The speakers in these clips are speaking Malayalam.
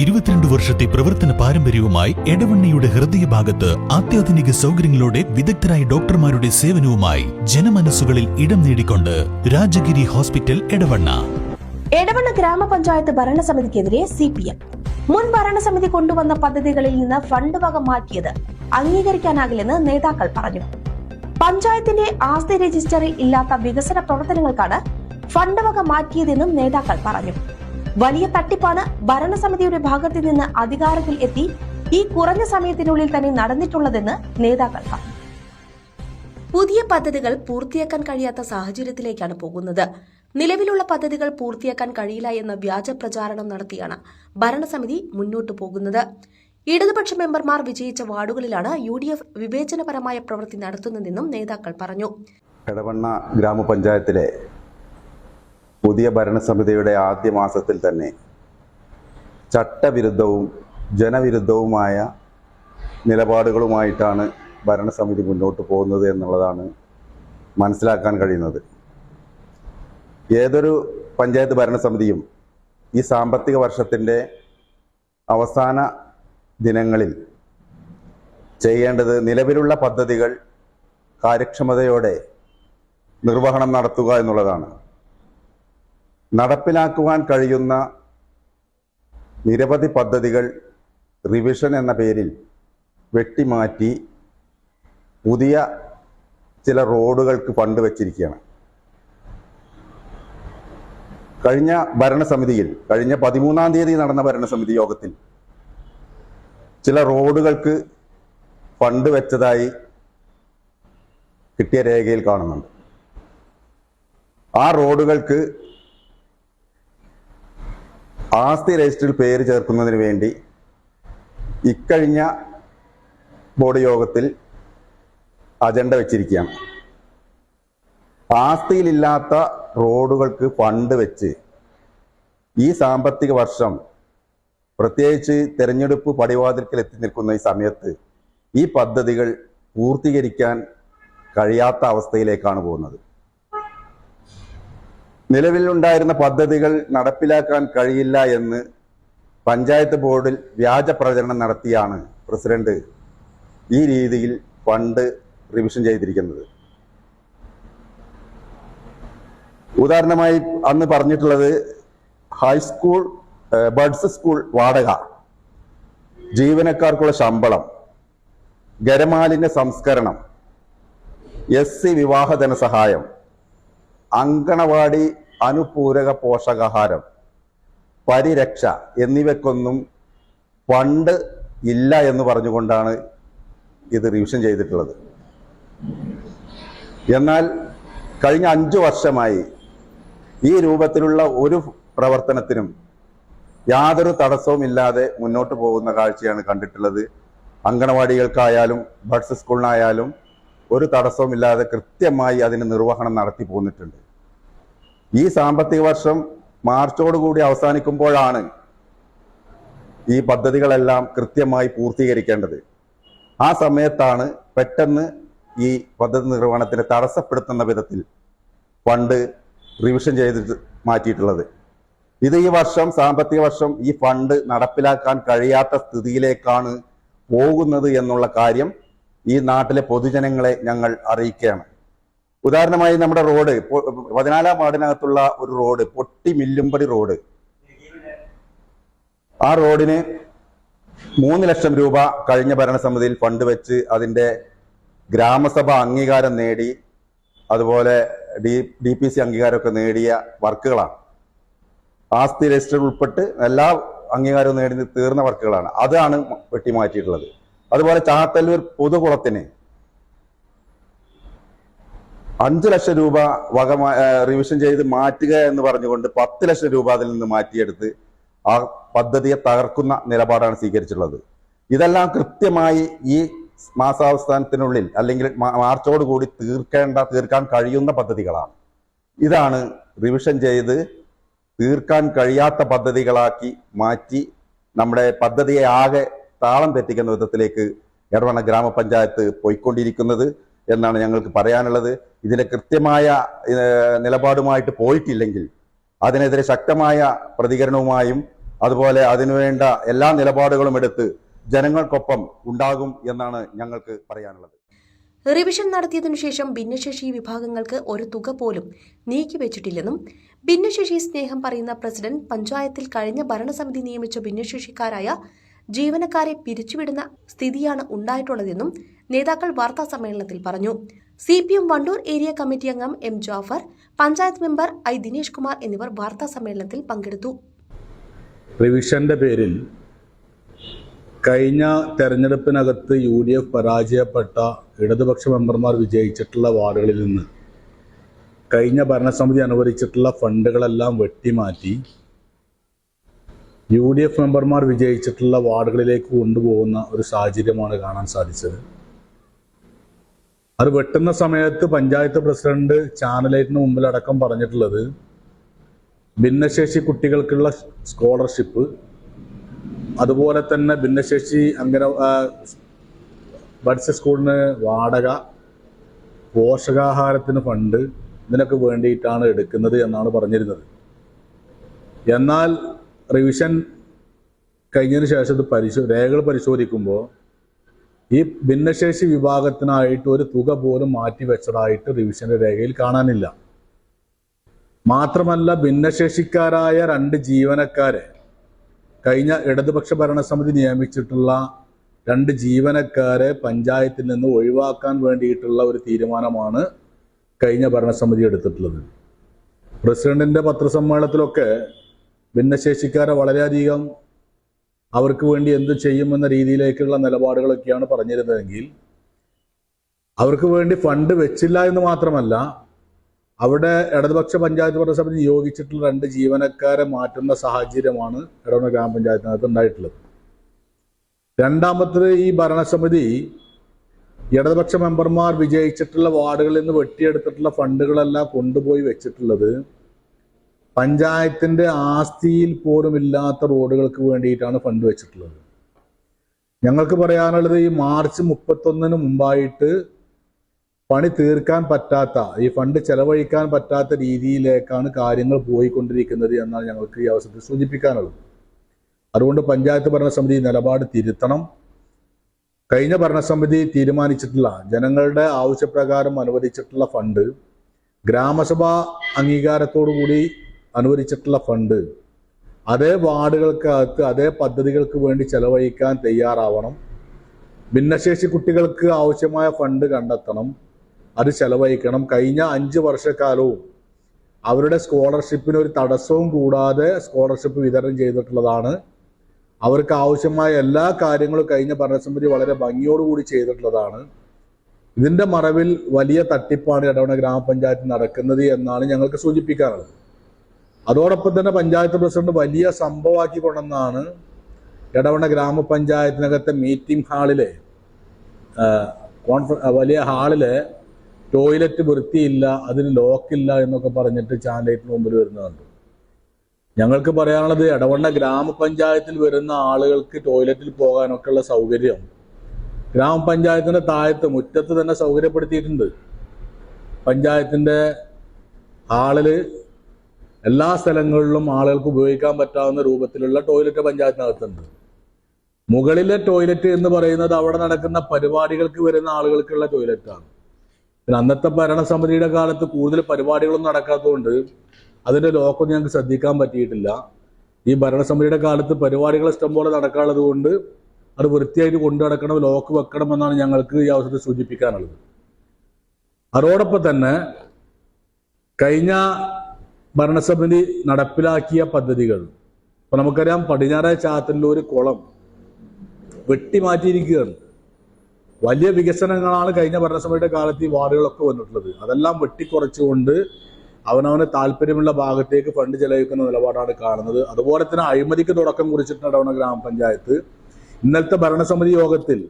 ഇരുപത്തിരണ്ട് വർഷത്തെ പ്രവർത്തന പാരമ്പര്യവുമായി എടവണ്ണയുടെ ഹൃദയഭാഗത്ത് അത്യാധുനിക സൗകര്യങ്ങളോടെ വിദഗ്ധരായ ഡോക്ടർമാരുടെ സേവനവുമായി ജനമനസ്സുകളിൽ ഇടം നേടിക്കൊണ്ട് രാജഗിരി ഹോസ്പിറ്റൽ എടവണ്ണ. എടവണ്ണ ഗ്രാമപഞ്ചായത്ത് ഭരണസമിതിക്കെതിരെ സി പി എം മുൻ ഭരണസമിതി കൊണ്ടുവന്ന പദ്ധതികളിൽ നിന്ന് ഫണ്ട് വക മാറ്റിയത് അംഗീകരിക്കാനാകില്ലെന്ന് നേതാക്കൾ പറഞ്ഞു. പഞ്ചായത്തിന്റെ ആസ്തി രജിസ്റ്ററിൽ ഇല്ലാത്ത വികസന പ്രവർത്തനങ്ങൾക്കാണ് ഫണ്ട് വക മാറ്റിയതെന്നും നേതാക്കൾ പറഞ്ഞു. വലിയ തട്ടിപ്പാണ് ഭരണസമിതിയുടെ ഭാഗത്തു നിന്ന് അധികാരത്തിൽ എത്തി ഈ കുറഞ്ഞ സമയത്തിനുള്ളിൽ തന്നെ നടന്നിട്ടുള്ളതെന്ന് നേതാക്കൾ പറഞ്ഞു. പുതിയ പദ്ധതികൾ പൂർത്തിയാക്കാൻ കഴിയാത്ത സാഹചര്യത്തിലേക്കാണ് പോകുന്നത്. നിലവിലുള്ള പദ്ധതികൾ പൂർത്തിയാക്കാൻ കഴിയില്ല എന്ന വ്യാജ പ്രചാരണം നടത്തിയാണ് ഭരണസമിതി മുന്നോട്ടു പോകുന്നത്. ഇടതുപക്ഷ മെമ്പർമാർ വിജയിച്ച വാർഡുകളിലാണ് യു ഡി എഫ് വിവേചനപരമായ പ്രവൃത്തി നടത്തുന്നതെന്നും നേതാക്കൾ പറഞ്ഞു. എടവണ്ണ ഗ്രാമപഞ്ചായത്തിലെ പുതിയ ഭരണസമിതിയുടെ ആദ്യ മാസത്തിൽ തന്നെ ചട്ടവിരുദ്ധവും ജനവിരുദ്ധവുമായ നിലപാടുകളുമായിട്ടാണ് ഭരണസമിതി മുന്നോട്ട് പോകുന്നത് എന്നുള്ളതാണ് മനസ്സിലാക്കാൻ കഴിയുന്നത്. ഏതൊരു പഞ്ചായത്ത് ഭരണസമിതിയും ഈ സാമ്പത്തിക വർഷത്തിന്റെ അവസാന ദിനങ്ങളിൽ ചെയ്യേണ്ടത് നിലവിലുള്ള പദ്ധതികൾ കാര്യക്ഷമതയോടെ നിർവഹണം നടത്തുക എന്നുള്ളതാണ്. നടപ്പിലാക്കുവാൻ കഴിയുന്ന നിരവധി പദ്ധതികൾ റിവിഷൻ എന്ന പേരിൽ വെട്ടിമാറ്റി പുതിയ ചില റോഡുകൾക്ക് ഫണ്ട് വച്ചിരിക്കുകയാണ്. കഴിഞ്ഞ ഭരണസമിതിയിൽ കഴിഞ്ഞ പതിമൂന്നാം തീയതി നടന്ന ഭരണസമിതി യോഗത്തിൽ ചില റോഡുകൾക്ക് ഫണ്ട് വെച്ചതായി കിട്ടിയ രേഖയിൽ കാണുന്നുണ്ട്. ആ റോഡുകൾക്ക് ആസ്തി രജിസ്റ്ററിൽ പേര് ചേർക്കുന്നതിന് വേണ്ടി ഇക്കഴിഞ്ഞ ബോർഡ് യോഗത്തിൽ അജണ്ട വെച്ചിരിക്കുകയാണ്. ആസ്തിയിലില്ലാത്ത റോഡുകൾക്ക് ഫണ്ട് വെച്ച് ഈ സാമ്പത്തിക വർഷം പ്രത്യേകിച്ച് തെരഞ്ഞെടുപ്പ് പടിവാതിൽക്കൽ എത്തി നിൽക്കുന്ന ഈ സമയത്ത് ഈ പദ്ധതികൾ പൂർത്തീകരിക്കാൻ കഴിയാത്ത അവസ്ഥയിലേക്കാണ് പോകുന്നത്. നിലവിലുണ്ടായിരുന്ന പദ്ധതികൾ നടപ്പിലാക്കാൻ കഴിയില്ല എന്ന് പഞ്ചായത്ത് ബോർഡിൽ വ്യാജ പ്രചരണം നടത്തിയാണ് പ്രസിഡന്റ് ഈ രീതിയിൽ ഫണ്ട് റിവിഷൻ ചെയ്തിരിക്കുന്നത്. ഉദാഹരണമായി അന്ന് പറഞ്ഞിട്ടുള്ളത് ഹൈസ്കൂൾ ബഡ്സ് സ്കൂൾ വാടക ജീവനക്കാർക്കുള്ള ശമ്പളം ഗരമാലിന്യ സംസ്കരണം എസ് സി വിവാഹ ധനസഹായം അങ്കണവാടി അനുപൂരക പോഷകാഹാരം പരിരക്ഷ എന്നിവയ്ക്കൊന്നും പണ്ട് ഇല്ല എന്ന് പറഞ്ഞുകൊണ്ടാണ് ഇത് റിവിഷൻ ചെയ്തിട്ടുള്ളത്. എന്നാൽ കഴിഞ്ഞ അഞ്ചു വർഷമായി ഈ രൂപത്തിലുള്ള ഒരു പ്രവർത്തനത്തിനും യാതൊരു തടസ്സവും ഇല്ലാതെ മുന്നോട്ട് പോകുന്ന കാഴ്ചയാണ് കണ്ടിട്ടുള്ളത്. അങ്കണവാടികൾക്കായാലും ബഡ്സ് സ്കൂളിനായാലും ഒരു തടസ്സവും ഇല്ലാതെ കൃത്യമായി അതിന് നിർവഹണം നടത്തി പോന്നിട്ടുണ്ട്. ഈ സാമ്പത്തിക വർഷം മാർച്ചോടുകൂടി അവസാനിക്കുമ്പോഴാണ് ഈ പദ്ധതികളെല്ലാം കൃത്യമായി പൂർത്തീകരിക്കേണ്ടത്. ആ സമയത്താണ് പെട്ടെന്ന് ഈ പദ്ധതി നിർവഹണത്തിന് തടസ്സപ്പെടുത്തുന്ന വിധത്തിൽ ഫണ്ട് റിവിഷൻ ചെയ്ത് മാറ്റിയിട്ടുള്ളത്. ഇത് ഈ വർഷം സാമ്പത്തിക വർഷം ഈ ഫണ്ട് നടപ്പിലാക്കാൻ കഴിയാത്ത സ്ഥിതിയിലേക്കാണ് പോകുന്നത് എന്നുള്ള കാര്യം ഈ നാട്ടിലെ പൊതുജനങ്ങളെ ഞങ്ങൾ അറിയിക്കുകയാണ്. ഉദാഹരണമായി നമ്മുടെ റോഡ് പതിനാലാം വാർഡിനകത്തുള്ള ഒരു റോഡ് പൊട്ടി മില്ലുംപടി റോഡ്. ആ റോഡിന് മൂന്ന് ലക്ഷം രൂപ കഴിഞ്ഞ ഭരണസമിതിയിൽ ഫണ്ട് വെച്ച് അതിന്റെ ഗ്രാമസഭ അംഗീകാരം നേടി അതുപോലെ ഡി ഡി പി സി അംഗീകാരമൊക്കെ നേടിയ വർക്കുകളാണ്. ആസ്തി രജിസ്റ്റർ ഉൾപ്പെട്ട് എല്ലാ അംഗീകാരവും നേടി തീർന്ന വർക്കുകളാണ്. അതാണ് വെട്ടിമാറ്റിയിട്ടുള്ളത്. അതുപോലെ ചാത്തല്ലൂർ പൊതുകുളത്തിന് അഞ്ചു ലക്ഷം രൂപ വക റിവിഷൻ ചെയ്ത് മാറ്റുക എന്ന് പറഞ്ഞുകൊണ്ട് പത്ത് ലക്ഷം രൂപ അതിൽ നിന്ന് മാറ്റിയെടുത്ത് ആ പദ്ധതിയെ തകർക്കുന്ന നിലപാടാണ് സ്വീകരിച്ചിട്ടുള്ളത്. ഇതെല്ലാം കൃത്യമായി ഈ മാസാവസാനത്തിനുള്ളിൽ അല്ലെങ്കിൽ മാർച്ചോട് കൂടി തീർക്കേണ്ട തീർക്കാൻ കഴിയുന്ന പദ്ധതികളാണ്. ഇതാണ് റിവിഷൻ ചെയ്ത് തീർക്കാൻ കഴിയാത്ത പദ്ധതികളാക്കി മാറ്റി നമ്മുടെ പദ്ധതിയെ ആകെ താളം തെറ്റിക്കുന്ന വിധത്തിലേക്ക് എടവണ്ണ ഗ്രാമപഞ്ചായത്ത് പോയിക്കൊണ്ടിരിക്കുന്നത്. എന്നാണ് ഞങ്ങൾക്ക് പറയാനുള്ളത്. ഇതിന്റെ കൃത്യമായ നിലപാടുമായിട്ട് പോയിട്ടില്ലെങ്കിൽ അതിനെതിരെ ശക്തമായ പ്രതികരണവുമായും അതുപോലെ അതിനുവേണ്ട എല്ലാ നിലപാടുകളും എടുത്ത് ജനങ്ങൾക്കൊപ്പം ഉണ്ടാകും എന്നാണ് ഞങ്ങൾക്ക് പറയാനുള്ളത്. റിവിഷൻ നടത്തിയതിനു ശേഷം ഭിന്നശേഷി വിഭാഗങ്ങൾക്ക് ഒരു തുക പോലും നീക്കിവെച്ചിട്ടില്ലെന്നും ഭിന്നശേഷി സ്നേഹം പറയുന്ന പ്രസിഡന്റ് പഞ്ചായത്തിൽ കഴിഞ്ഞ ഭരണസമിതി നിയമിച്ച ഭിന്നശേഷിക്കാരായ ജീവനക്കാരെ പിരിച്ചുവിടുന്ന സ്ഥിതിയാണ് ഉണ്ടായിട്ടുള്ളതെന്നും നേതാക്കൾ വാർത്താ സമ്മേളനത്തിൽ പറഞ്ഞു. C P M Wandoor area committee അംഗം M Jafar panchayat member I Dinesh Kumar എന്നിവർ വാർത്താ സമ്മേളനത്തിൽ പങ്കെടുത്തു. റിവിഷന്റെ പേരിൽ കഴിഞ്ഞ തെരഞ്ഞെടുപ്പിനകത്ത് യു ഡി എഫ് പരാജയപ്പെട്ട ഇടതുപക്ഷ മെമ്പർമാർ വിജയിച്ചിട്ടുള്ള വാർഡുകളിൽ നിന്ന് കഴിഞ്ഞ ഭരണസമിതി അനുവദിച്ചിട്ടുള്ള ഫണ്ടുകളെല്ലാം വെട്ടിമാറ്റി യു ഡി എഫ് മെമ്പർമാർ വിജയിച്ചിട്ടുള്ള വാർഡുകളിലേക്ക് കൊണ്ടുപോകുന്ന ഒരു സാഹചര്യമാണ് കാണാൻ സാധിച്ചത്. അത് വെട്ടുന്ന സമയത്ത് പഞ്ചായത്ത് പ്രസിഡന്റ് ചാനലേറ്റിന് മുമ്പിലടക്കം പറഞ്ഞിട്ടുള്ളത് ഭിന്നശേഷി കുട്ടികൾക്കുള്ള സ്കോളർഷിപ്പ് അതുപോലെ തന്നെ ഭിന്നശേഷി അങ്ങനെ ബഡ്സ് സ്കൂളിന് വാടക പോഷകാഹാരത്തിന് ഫണ്ട് ഇതിനൊക്കെ വേണ്ടിയിട്ടാണ് എടുക്കുന്നത് എന്നാണ് പറഞ്ഞിരുന്നത്. എന്നാൽ റിവിഷൻ കഴിഞ്ഞതിന് ശേഷം ഇത് പരിശോ രേഖകൾ പരിശോധിക്കുമ്പോൾ ഈ ഭിന്നശേഷി വിഭാഗത്തിനായിട്ട് ഒരു തുക പോലും മാറ്റി വെച്ചതായിട്ട് റിവിഷന്റെ രേഖയിൽ കാണാനില്ല. മാത്രമല്ല ഭിന്നശേഷിക്കാരായ രണ്ട് ജീവനക്കാരെ കഴിഞ്ഞ ഇടതുപക്ഷ ഭരണസമിതി നിയമിച്ചിട്ടുള്ള രണ്ട് ജീവനക്കാരെ പഞ്ചായത്തിൽ നിന്ന് ഒഴിവാക്കാൻ വേണ്ടിയിട്ടുള്ള ഒരു തീരുമാനമാണ് കഴിഞ്ഞ ഭരണസമിതി എടുത്തിട്ടുള്ളത്. പ്രസിഡന്റിന്റെ പത്രസമ്മേളനത്തിലൊക്കെ ഭിന്നശേഷിക്കാരെ വളരെയധികം അവർക്ക് വേണ്ടി എന്ത് ചെയ്യുമെന്ന രീതിയിലേക്കുള്ള നിലപാടുകളൊക്കെയാണ് പറഞ്ഞിരുന്നതെങ്കിൽ അവർക്ക് വേണ്ടി ഫണ്ട് വെച്ചില്ല എന്ന് മാത്രമല്ല അവിടെ ഇടതുപക്ഷ പഞ്ചായത്ത് ഭരണസമിതി നിയോഗിച്ചിട്ടുള്ള രണ്ട് ജീവനക്കാരെ മാറ്റുന്ന സാഹചര്യമാണ് ഇടവണ ഗ്രാമപഞ്ചായത്തിനകത്ത് ഉണ്ടായിട്ടുള്ളത്. രണ്ടാമത്തത് ഈ ഭരണസമിതി ഇടതുപക്ഷ മെമ്പർമാർ വിജയിച്ചിട്ടുള്ള വാർഡുകളിൽ നിന്ന് വെട്ടിയെടുത്തിട്ടുള്ള ഫണ്ടുകളെല്ലാം കൊണ്ടുപോയി വെച്ചിട്ടുള്ളത് പഞ്ചായത്തിന്റെ ആസ്തിയിൽ പോലും ഇല്ലാത്ത റോഡുകൾക്ക് വേണ്ടിയിട്ടാണ് ഫണ്ട് വെച്ചിട്ടുള്ളത്. ഞങ്ങൾക്ക് പറയാനുള്ളത് ഈ മാർച്ച് മുപ്പത്തൊന്നിന് മുമ്പായിട്ട് പണി തീർക്കാൻ പറ്റാത്ത ഈ ഫണ്ട് ചെലവഴിക്കാൻ പറ്റാത്ത രീതിയിലേക്കാണ് കാര്യങ്ങൾ പോയിക്കൊണ്ടിരിക്കുന്നത് എന്നാണ് ഞങ്ങൾക്ക് ഈ അവസരത്തിൽ സൂചിപ്പിക്കാനുള്ളത്. അതുകൊണ്ട് പഞ്ചായത്ത് ഭരണസമിതി നിലപാട് തിരുത്തണം. കഴിഞ്ഞ ഭരണസമിതി തീരുമാനിച്ചിട്ടുള്ള ജനങ്ങളുടെ ആവശ്യപ്രകാരം അനുവദിച്ചിട്ടുള്ള ഫണ്ട് ഗ്രാമസഭ ഗ്രാമസഭാ അംഗീകാരത്തോടുകൂടി അനുവദിച്ചിട്ടുള്ള ഫണ്ട്. അതേ വാർഡുകൾക്കകത്ത് അതേ പദ്ധതികൾക്ക് വേണ്ടി ചെലവഴിക്കാൻ തയ്യാറാവണം. ഭിന്നശേഷി കുട്ടികൾക്ക് ആവശ്യമായ ഫണ്ട് കണ്ടെത്തണം. അത് ചെലവഴിക്കണം. കഴിഞ്ഞ അഞ്ച് വർഷക്കാലവും അവരുടെ സ്കോളർഷിപ്പിന് ഒരു തടസ്സവും കൂടാതെ സ്കോളർഷിപ്പ് വിതരണം ചെയ്തിട്ടുള്ളതാണ്. അവർക്ക് ആവശ്യമായ എല്ലാ കാര്യങ്ങളും കഴിഞ്ഞ ഭരണസമിതി വളരെ ഭംഗിയോടുകൂടി ചെയ്തിട്ടുള്ളതാണ്. ഇതിന്റെ മറവിൽ വലിയ തട്ടിപ്പാണ് ഇടവണ ഗ്രാമപഞ്ചായത്ത് നടക്കുന്നത് എന്നാണ് ഞങ്ങൾക്ക് സൂചിപ്പിക്കാനുള്ളത്. അതോടൊപ്പം തന്നെ പഞ്ചായത്ത് പ്രസിഡന്റ് വലിയ സംഭവമാക്കി കൊണ്ടെന്നാണ് എടവണ ഗ്രാമപഞ്ചായത്തിനകത്തെ മീറ്റിംഗ് ഹാളിലെ കോൺഫറൻ കോൺഫ വലിയ ഹാളിലെ ടോയ്ലറ്റ് വൃത്തിയില്ല അതിന് ലോക്കില്ല എന്നൊക്കെ പറഞ്ഞിട്ട് ചാൻഡേറ്റിന് മുമ്പിൽ വരുന്നുണ്ട് ഞങ്ങൾക്ക് പറയാനുള്ളത് എടവണ്ണ ഗ്രാമപഞ്ചായത്തിൽ വരുന്ന ആളുകൾക്ക് ടോയ്ലറ്റിൽ പോകാനൊക്കെ ഉള്ള സൗകര്യം ഗ്രാമപഞ്ചായത്തിന്റെ താഴത്ത് മുറ്റത്ത് തന്നെ സൗകര്യപ്പെടുത്തിയിട്ടുണ്ട്. പഞ്ചായത്തിന്റെ ഹാളിൽ എല്ലാ സ്ഥലങ്ങളിലും ആളുകൾക്ക് ഉപയോഗിക്കാൻ പറ്റാവുന്ന രൂപത്തിലുള്ള ടോയ്ലറ്റ് പഞ്ചായത്തിനകത്തുണ്ട്. മുകളിലെ ടോയ്ലറ്റ് എന്ന് പറയുന്നത് അവിടെ നടക്കുന്ന പരിപാടികൾക്ക് വരുന്ന ആളുകൾക്കുള്ള ടോയ്ലറ്റാണ് പിന്നെ അന്നത്തെ ഭരണസമിതിയുടെ കാലത്ത് കൂടുതൽ പരിപാടികളൊന്നും നടക്കാത്തതുകൊണ്ട് അതിന്റെ ലോക്കം ഞങ്ങൾക്ക് ശ്രദ്ധിക്കാൻ പറ്റിയിട്ടില്ല. ഈ ഭരണസമിതിയുടെ കാലത്ത് പരിപാടികൾ ഇഷ്ടംപോലെ നടക്കാനുള്ളത് കൊണ്ട് അത് വൃത്തിയായിട്ട് കൊണ്ടു നടക്കണം ലോക്ക് വെക്കണം എന്നാണ് ഞങ്ങൾക്ക് ഈ അവസരത്തിൽ സൂചിപ്പിക്കാനുള്ളത്. അതോടൊപ്പം തന്നെ കഴിഞ്ഞ ഭരണസമിതി നടപ്പിലാക്കിയ പദ്ധതികൾ. ഇപ്പൊ നമുക്കറിയാം പടിഞ്ഞാറ ചാത്തല്ലൂർ കുളം വെട്ടിമാറ്റിയിരിക്കുകയാണ്. വലിയ വികസനങ്ങളാണ് കഴിഞ്ഞ ഭരണസമിതിയുടെ കാലത്ത് ഈ വാർഡുകളൊക്കെ വന്നിട്ടുള്ളത്. അതെല്ലാം വെട്ടിക്കുറച്ചുകൊണ്ട് അവനവന് താല്പര്യമുള്ള ഭാഗത്തേക്ക് ഫണ്ട് ചെലവഴിക്കുന്ന നിലപാടാണ് കാണുന്നത്. അതുപോലെ തന്നെ അഴിമതിക്ക് തുടക്കം കുറിച്ചിട്ടുണ്ട് ഇടവണ ഗ്രാമപഞ്ചായത്ത്. ഇന്നലത്തെ ഭരണസമിതി യോഗത്തിൽ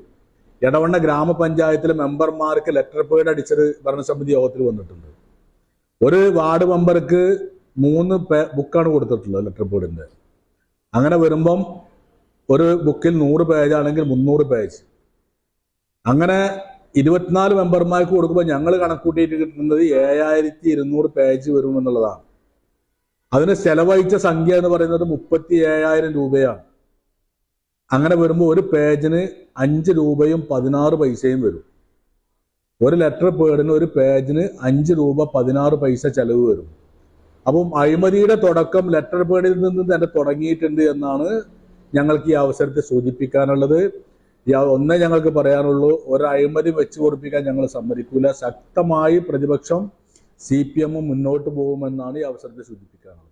ഇടവണ്ണ ഗ്രാമപഞ്ചായത്തിലെ മെമ്പർമാർക്ക് ലെറ്റർ പേഡ് അടിച്ചത് ഭരണസമിതി യോഗത്തിൽ വന്നിട്ടുണ്ട്. ഒരു വാർഡ് മെമ്പർക്ക് മൂന്ന് ബുക്കാണ് കൊടുത്തിട്ടുള്ളത് ലെറ്റർ ബോർഡിന്റെ അങ്ങനെ വരുമ്പം ഒരു ബുക്കിൽ നൂറ് പേജ് ആണെങ്കിൽ മുന്നൂറ് പേജ് അങ്ങനെ ഇരുപത്തിനാല് മെമ്പർമാർക്ക് കൊടുക്കുമ്പോൾ ഞങ്ങൾ കണക്കൂട്ടിയിട്ട് കിട്ടുന്നത് ഏഴായിരത്തി ഇരുന്നൂറ് പേജ് വരും എന്നുള്ളതാണ്. അതിന് ചെലവഴിച്ച സംഖ്യ എന്ന് പറയുന്നത് മുപ്പത്തി ഏഴായിരം രൂപയാണ്. അങ്ങനെ വരുമ്പോൾ ഒരു പേജിന് അഞ്ച് രൂപയും പതിനാറ് പൈസയും വരും. ഒരു ലെറ്റർ പേഡിന് ഒരു പേജിന് അഞ്ച് രൂപ പതിനാറ് പൈസ ചെലവ് വരും. അപ്പം അഴിമതിയുടെ തുടക്കം ലെറ്റർ പേഡിൽ നിന്ന് തന്നെ തുടങ്ങിയിട്ടുണ്ട് എന്നാണ് ഞങ്ങൾക്ക് ഈ അവസരത്തെ സൂചിപ്പിക്കാനുള്ളത്. ഒന്നേ ഞങ്ങൾക്ക് പറയാനുള്ളൂ ഒരു അഴിമതി വെച്ച് കൊടുപ്പിക്കാൻ ഞങ്ങൾ സമ്മതിക്കൂല. ശക്തമായി പ്രതിപക്ഷം സി പി എം മുന്നോട്ട് പോകുമെന്നാണ് ഈ അവസരത്തെ സൂചിപ്പിക്കാനുള്ളത്.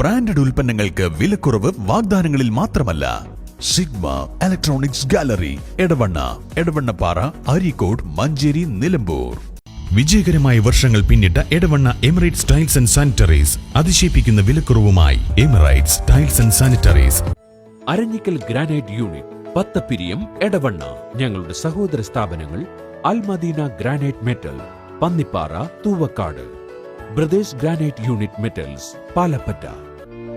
ബ്രാൻഡഡ് ഉൽപ്പന്നങ്ങൾക്ക് വിലക്കുറവ് വാഗ്ദാനങ്ങളിൽ മാത്രമല്ല. Sigma electronics gallery Edavanna Edavannappara Areekode Manjeri Nilambur. വിജയകരമായ വർഷങ്ങൾ പിന്നിട്ട Edavanna Emirates tiles and sanitaries. അതിശയിപ്പിക്കുന്ന വിലക്കുറവുമായി Emirates tiles and sanitaries. Aranhikkal granite unit Pathappiriyam Edavanna. ഞങ്ങളുടെ സഹോദര സ്ഥാപനങ്ങൾ Almadina granite metal Pannippara Thuvakkad. Brothers granite unit metals Palappetta.